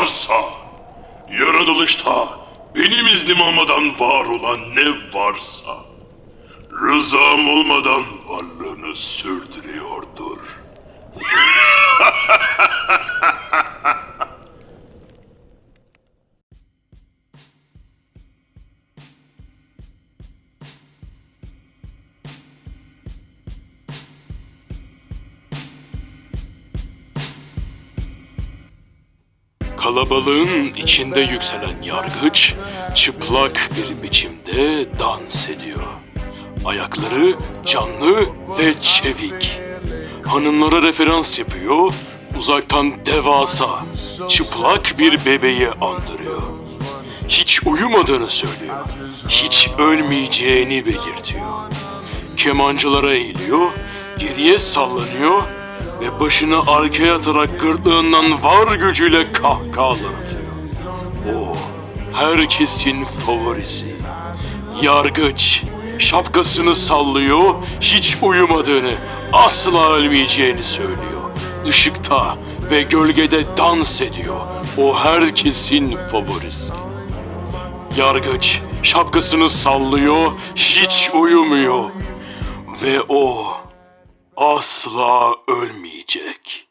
varsa, yaratılışta benim iznim olmadan var olan ne varsa, rızam olmadan varlığını sürdürüyordur. Kalabalığın içinde yükselen yargıç çıplak bir biçimde dans ediyor. Ayakları canlı ve çevik. Hanımlara referans yapıyor, uzaktan devasa, çıplak bir bebeği andırıyor. Hiç uyumadığını söylüyor, hiç ölmeyeceğini belirtiyor. Kemancılara eğiliyor, geriye sallanıyor ve başını arkaya atarak gırtlağından var gücüyle kahkahalar atıyor. O herkesin favorisi. Yargıç şapkasını sallıyor, hiç uyumadığını, asla ölmeyeceğini söylüyor. Işıkta ve gölgede dans ediyor. O herkesin favorisi. Yargıç şapkasını sallıyor, hiç uyumuyor. Ve o asla ölmeyecek.